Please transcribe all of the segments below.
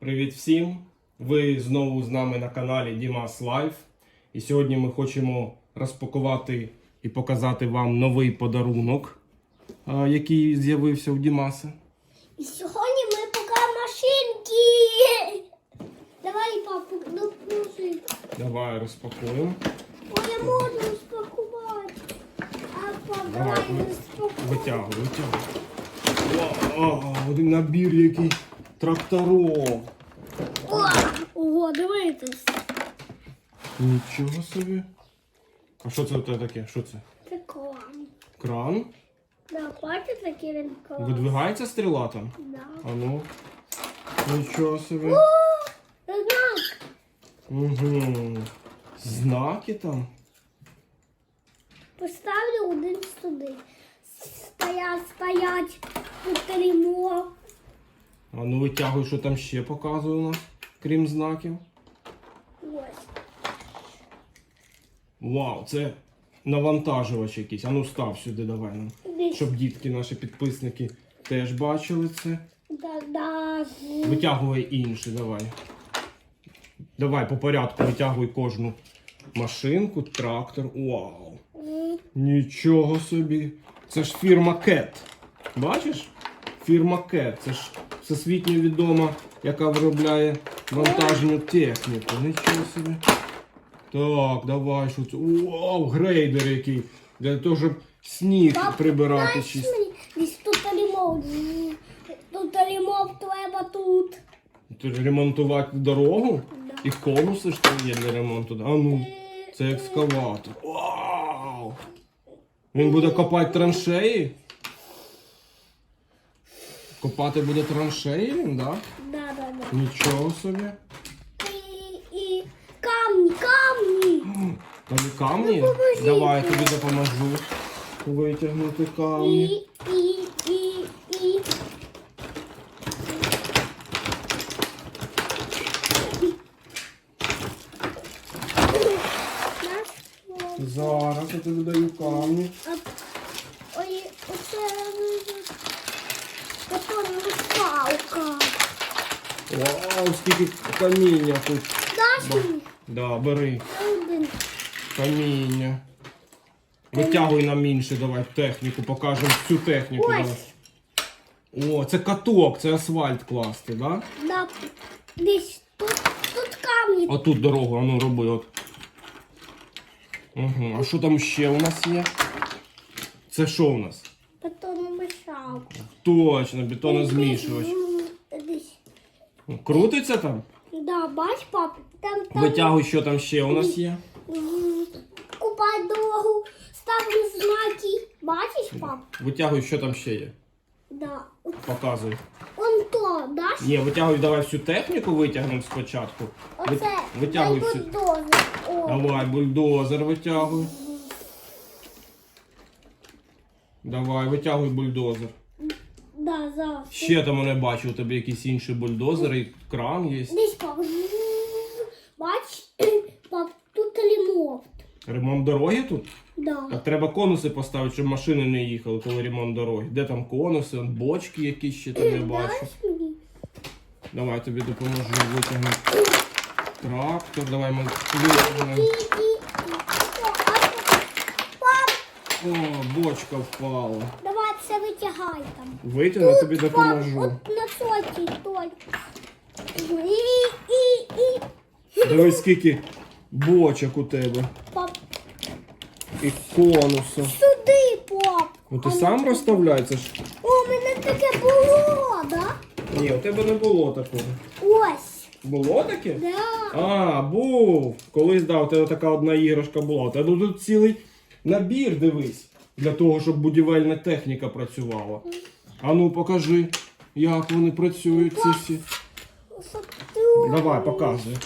Привіт всім! Ви знову з нами на каналі Дімас Лайф. І сьогодні ми хочемо розпакувати і показати вам новий подарунок, який з'явився у Дімаса. І сьогодні ми покажемо машинки. Давай, папу, допоможи. Давай розпакуємо. Ой, я можу розпакувати. А пап, Давай, давай ну, розпакуй. Витягуй, витягуй. Вау, один набір який тракторов. О, Ого, дивитись. Нічого собі. А що це у тебе таке? Що це? Це клан. Кран? Да, бачите, такий він клан? Видвигається стріла там? Да. А ну. Нічого собі. О, це знак. Угу. Знаки там. Поставлю один сюди. Стоять, стоять. Повторимо. А ну витягуй, що там ще показує у нас, крім знаків. Ось. Вау, це навантажувач якийсь. А ну став сюди, давай нам. Десь. Щоб дітки, наші підписники, теж бачили це. Да, да. Витягуй інше, давай. Давай по порядку витягуй кожну машинку, трактор. Вау. Нічого собі. Це ж фірма Кет. Бачиш? Фірма Кет. Це ж всесвітньо відома, яка виробляє вантажну техніку. Нічого собі. Так, давай що це. Вау, грейдер який. Для того, щоб сніг Пап, прибирати? Десь тут лімов. Тут лімов треба тут. Тут ремонтувати дорогу? І конуси ж там є для ремонту. А ну, це екскаватор. Вау! Він буде копати траншеї? Копати буде траншеї він, да? Да, да, да. Нічого собі. І, і камні, камні. Там і камні? Допоможіть. Давай я тобі допоможу витягнути камні. І, і, і, і. Знаєш, Зараз я тобі даю камні. Ой, оце палка. Вау, скільки каміння тут. Даш мені Да, бери. один. Каміння. Витягуй нам інше, давай техніку, покажемо всю техніку. Ось. Давай. О, це каток, це асфальт класти, да? Да, десь тут, тут камні. Отут дорогу, а ну роби от. Угу. А що там ще у нас є? Це що у нас? Бетономішалка. Точно, бетонозмішувач. Крутиться там? Да, бач, пап, там, там Витягуй, що там ще у нас є. м, купай дорогу, ставлю знаки. Бачиш, пап? Витягуй, що там ще є. Да. Показуй. Он то, даш? Ні, витягуй, давай всю техніку витягнемо спочатку. Ви- Оце. Витягуй всю. бульдозер. О, Давай, бульдозер витягуй. Давай, витягуй бульдозер. Зараз. Ще там я бачу, у тебе якийсь інший бульдозер і кран є. Десь, пап. Бач, пап, тут лімофт. Ремонт дороги тут? Да. Так треба конуси поставити, щоб машини не їхали, коли ремонт дороги. Де там конуси, Он бочки якісь ще там я бачу. Мені? Давай я тобі допоможу витягнути. Трактор, давай ми витягнемо. Пап, О, бочка впала. Витягай там. Витягну, я тобі допоможу. от на соті, той. І, і, і. Дивись, скільки бочок у тебе. Пап, І конуса. сюди, пап. Ну ти А сам ну, розставляй, це ж. О, у мене таке було, да? Ні, у тебе не було такого. Ось. Було таке? Да. А, був. Колись да, у тебе така одна іграшка була. У тебе тут цілий набір, дивись, для того, щоб будівельна техніка працювала. А ну покажи, як вони працюють ці всі. Давай, показуй.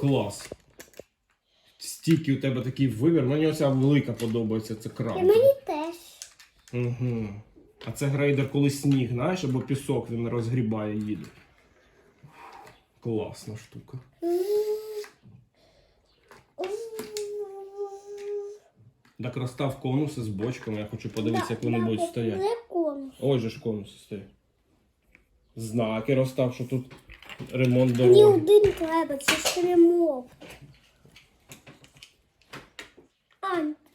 Клас. Стільки у тебе такий вибір. Мені оця велика подобається, це І кран. мені теж. Угу. А це грейдер, коли сніг, знаєш, або пісок він розгрібає їде. Класна штука. Так розстав конуси з бочками, я хочу подивитися, як вони будуть стояти. Ой же ж конуси стоять. Знаки розстав, що тут ремонт дороги. один треба, це ж ремонт.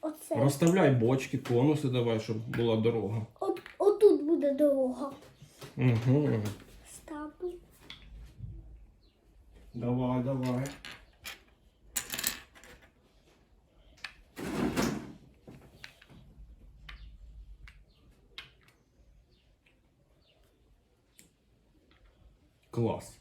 Оце. Розставляй бочки, конуси давай, щоб була дорога. От, отут буде дорога. Угу. Ставлю. Давай, давай. Клас.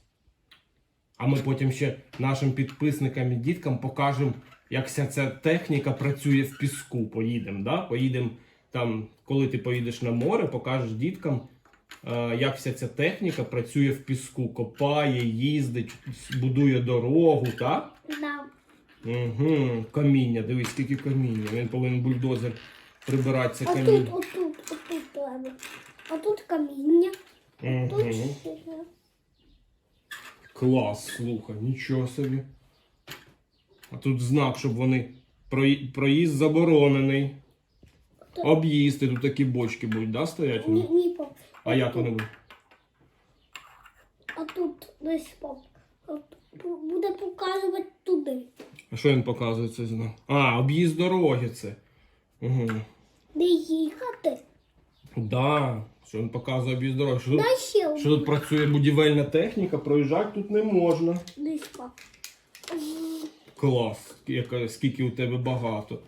А ми потім ще нашим підписникам і діткам покажемо, як вся ця техніка працює в піску. Поїдемо, да? Поїдемо там, коли ти поїдеш на море, покажеш діткам, е, як вся ця техніка працює в піску. Копає, їздить, будує дорогу, так? Да. Угу. Каміння, дивись, скільки каміння. Він повинен бульдозер прибирати це Отут, каміння. отут, отут треба. А тут каміння. Угу. ще. Клас, слухай, нічого собі. А тут знак, щоб вони прої- проїзд заборонений. Об'їзд, і тут такі бочки будуть, да, стоять? Ні, ні, пап. А як вони будуть? А тут десь пап. Буде показувати туди. А що він показує цей знак? А, об'їзд дороги це. Угу. Де їхати? Да, що він показує об'їзд. Що тут, що тут працює будівельна техніка, проїжджати тут не можна. Клас, яка, скільки у тебе багато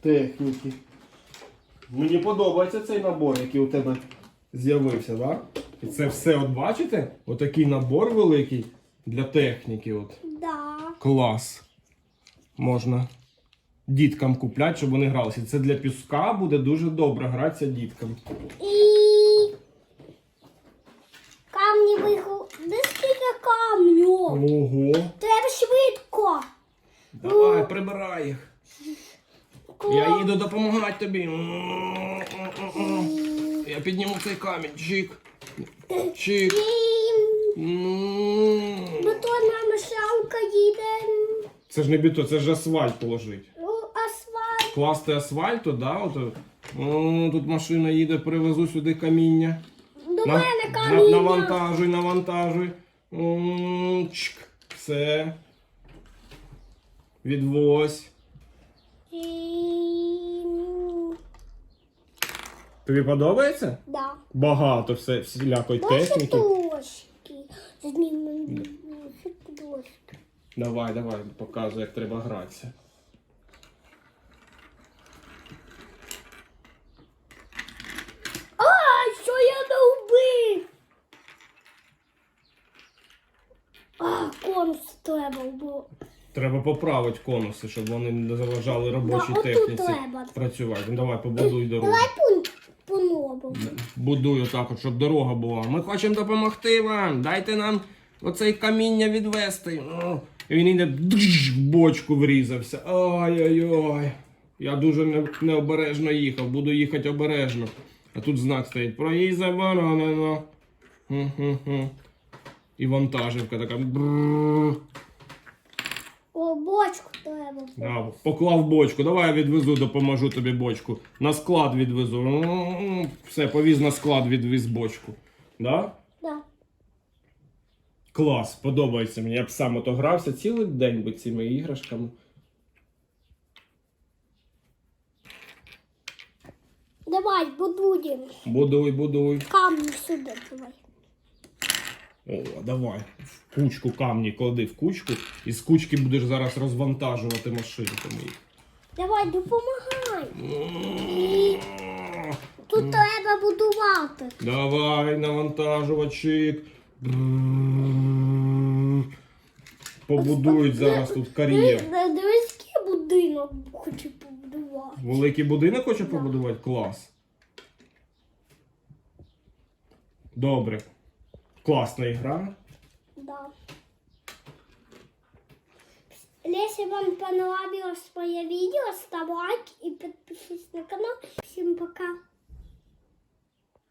техніки. Мені подобається цей набор, який у тебе з'явився, так? І це все, от бачите? Отакий набор великий для техніки. От. Да. Клас. Можна діткам купляти, щоб вони гралися. Це для піска буде дуже добре гратися діткам. І камні вигу. Де скільки камню? Ого. Треба швидко. Давай. Я їду допомагати тобі. Я підніму цей камінь. Чик. Чик. І М. бетонна мішалка їде Це ж не бетон, це ж асфальт положить. у асфальт. Класти асфальту, да? От, о, тут машина їде, привезу сюди каміння. До На- мене каміння. Навантажуй, навантажуй. М, Чик. Все. Відвозь. Тобі подобається? Да. Багато все, всілякої Бачите техніки. дошки. Знімемо дошки. Давай, давай, показуй, як треба гратися. А, що я довбив? А, конус треба було. Треба поправити конуси, щоб вони не заважали робочій Да, отут техніці треба. працювати. Ну, давай, побудуй дорогу. Давай по-новому. Будуй отак, от, щоб дорога була. Ми хочемо допомогти вам. Дайте нам оцей каміння відвести. О, І він іде дж, в бочку врізався. Ой-ой-ой. Я дуже не- необережно їхав, буду їхати обережно. А тут знак стоїть. Проїзд заборонено. Хм-хм-хм. І вантажівка така. бррр. Бочку треба. Да, поклав бочку. Давай я відвезу, допоможу тобі бочку. На склад відвезу. М, Все, повіз на склад, відвіз бочку. Да? Да. Клас, подобається мені. Я б сам ото грався цілий день би цими іграшками. Давай, будуємо. Будуй, будуй. Камні сюди давай. О, давай. В кучку камні клади в кучку, і з кучки будеш зараз розвантажувати машинками їх. Давай, допомагай. Тут треба будувати. Давай, навантажувачик. Побудують зараз тут кар'єр. Дивись, дивись, який будинок хочу побудувати. Великий будинок хоче побудувати? Клас. Добре. Класна ігра. Да. Если вам понравилось мое видео, ставь лайк и подпишись на канал. Всем пока.